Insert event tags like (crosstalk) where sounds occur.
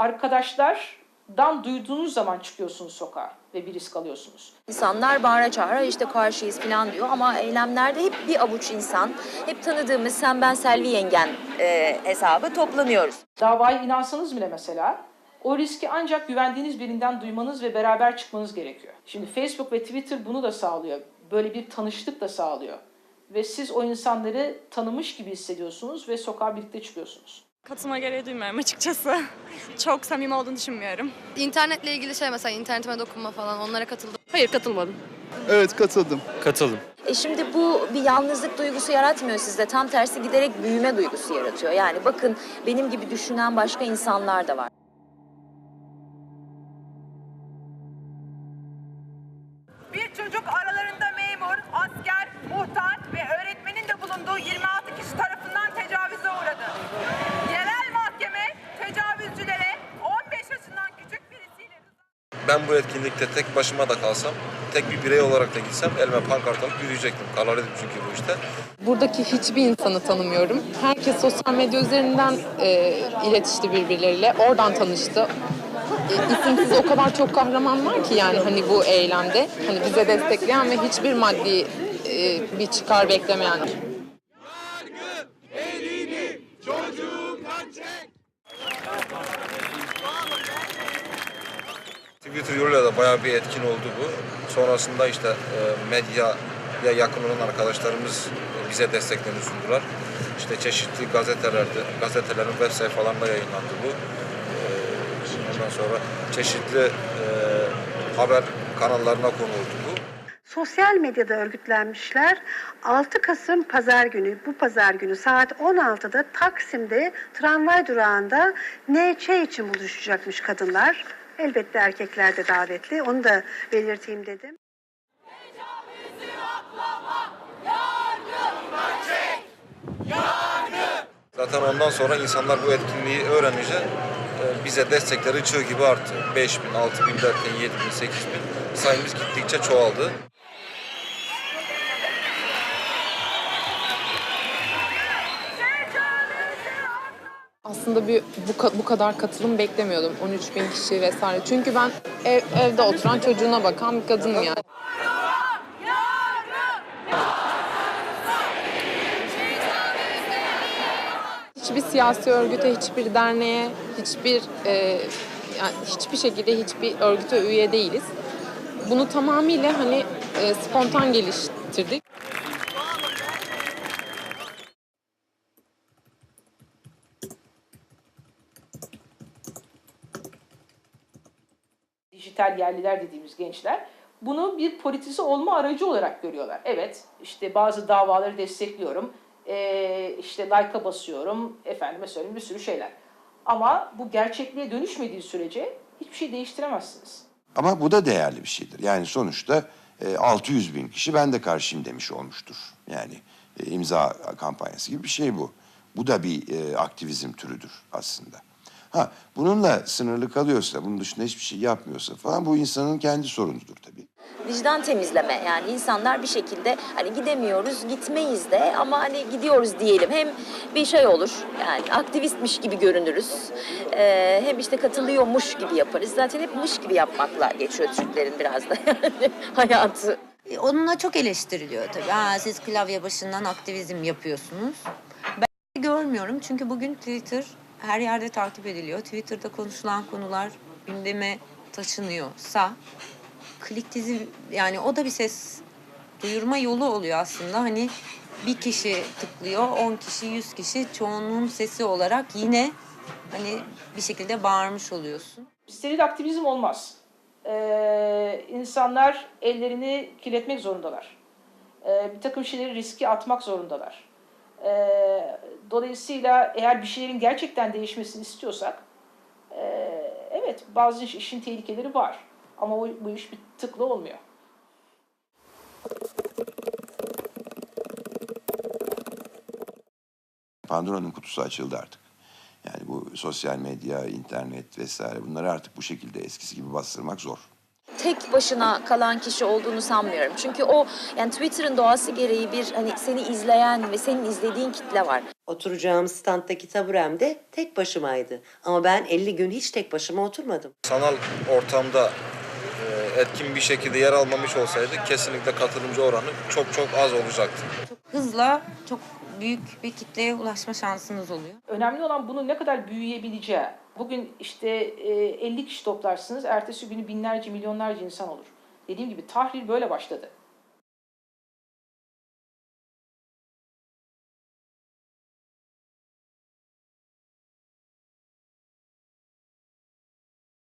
arkadaşlardan duyduğunuz zaman çıkıyorsunuz sokağa ve bir risk alıyorsunuz. İnsanlar bağıra çağıra işte karşıyız falan diyor ama eylemlerde hep bir avuç insan, hep tanıdığımız sen ben Selvi yengen e, hesabı toplanıyoruz. Davaya inansanız bile mesela o riski ancak güvendiğiniz birinden duymanız ve beraber çıkmanız gerekiyor. Şimdi Facebook ve Twitter bunu da sağlıyor. Böyle bir tanıştık da sağlıyor. Ve siz o insanları tanımış gibi hissediyorsunuz ve sokağa birlikte çıkıyorsunuz. Katılma gereği duymuyorum açıkçası. (laughs) Çok samimi olduğunu düşünmüyorum. İnternetle ilgili şey mesela internetime dokunma falan onlara katıldım. Hayır katılmadım. Evet katıldım. Katıldım. E şimdi bu bir yalnızlık duygusu yaratmıyor sizde. Tam tersi giderek büyüme duygusu yaratıyor. Yani bakın benim gibi düşünen başka insanlar da var. Bir çocuk Ben bu etkinlikte tek başıma da kalsam, tek bir birey olarak da gitsem elime pankart alıp yürüyecektim. Kararlıydım çünkü bu işte. Buradaki hiçbir insanı tanımıyorum. Herkes sosyal medya üzerinden e, iletişti birbirleriyle. Oradan tanıştı. E, isimsiz o kadar çok kahraman var ki yani hani bu eylemde. Hani bize destekleyen ve hiçbir maddi e, bir çıkar beklemeyen. Twitter yoluyla da bayağı bir etkin oldu bu. Sonrasında işte e, medyaya yakın olan arkadaşlarımız bize desteklerini sundular. İşte çeşitli gazetelerde, gazetelerin web sayfalarında yayınlandı bu. E, Ondan sonra çeşitli e, haber kanallarına konuldu bu. Sosyal medyada örgütlenmişler. 6 Kasım pazar günü, bu pazar günü saat 16'da Taksim'de tramvay durağında NÇ için buluşacakmış kadınlar. Elbette erkekler de davetli. Onu da belirteyim dedim. Zaten ondan sonra insanlar bu etkinliği öğrenince e, bize destekleri çığ gibi arttı. 5 bin, 6 bin derken 7 bin, 8 bin sayımız gittikçe çoğaldı. Aslında bir bu, bu kadar katılım beklemiyordum. 13 bin kişi vesaire. Çünkü ben ev- evde oturan çocuğuna bakan bir kadınım yani. Hiçbir siyasi örgüte, hiçbir derneğe, hiçbir e, yani hiçbir şekilde hiçbir örgüte üye değiliz. Bunu tamamıyla hani e, spontan geliştirdik. Dijital yerliler dediğimiz gençler bunu bir politize olma aracı olarak görüyorlar. Evet işte bazı davaları destekliyorum, ee, işte like'a basıyorum, efendime söyleyeyim bir sürü şeyler. Ama bu gerçekliğe dönüşmediği sürece hiçbir şey değiştiremezsiniz. Ama bu da değerli bir şeydir. Yani sonuçta e, 600 bin kişi ben de karşıyım demiş olmuştur. Yani e, imza kampanyası gibi bir şey bu. Bu da bir e, aktivizm türüdür aslında. Ha bununla sınırlı kalıyorsa, bunun dışında hiçbir şey yapmıyorsa falan bu insanın kendi sorunudur tabii. Vicdan temizleme yani insanlar bir şekilde hani gidemiyoruz gitmeyiz de ama hani gidiyoruz diyelim hem bir şey olur yani aktivistmiş gibi görünürüz Ee, hem işte katılıyormuş gibi yaparız zaten hep mış gibi yapmakla geçiyor Türklerin biraz da yani (laughs) hayatı. E, Onunla çok eleştiriliyor tabii. Ha, siz klavye başından aktivizm yapıyorsunuz. Ben görmüyorum çünkü bugün Twitter her yerde takip ediliyor. Twitter'da konuşulan konular gündeme taşınıyorsa klik dizi yani o da bir ses duyurma yolu oluyor aslında. Hani bir kişi tıklıyor, 10 kişi, 100 kişi çoğunluğun sesi olarak yine hani bir şekilde bağırmış oluyorsun. Steril aktivizm olmaz. Ee, insanlar ellerini kirletmek zorundalar. Ee, bir takım şeyleri riske atmak zorundalar. Ee, dolayısıyla eğer bir şeylerin gerçekten değişmesini istiyorsak, e, evet bazı iş- işin tehlikeleri var. Ama bu, bu iş bir tıkla olmuyor. Pandora'nın kutusu açıldı artık. Yani bu sosyal medya, internet vesaire bunları artık bu şekilde eskisi gibi bastırmak zor. Tek başına kalan kişi olduğunu sanmıyorum. Çünkü o yani Twitter'ın doğası gereği bir hani seni izleyen ve senin izlediğin kitle var. Oturacağım standdaki taburemde tek başımaydı. Ama ben 50 gün hiç tek başıma oturmadım. Sanal ortamda e, etkin bir şekilde yer almamış olsaydı kesinlikle katılımcı oranı çok çok az olacaktı. Çok hızla çok büyük bir kitleye ulaşma şansınız oluyor. Önemli olan bunun ne kadar büyüyebileceği. Bugün işte e, 50 kişi toplarsınız, ertesi günü binlerce, milyonlarca insan olur. Dediğim gibi tahrir böyle başladı.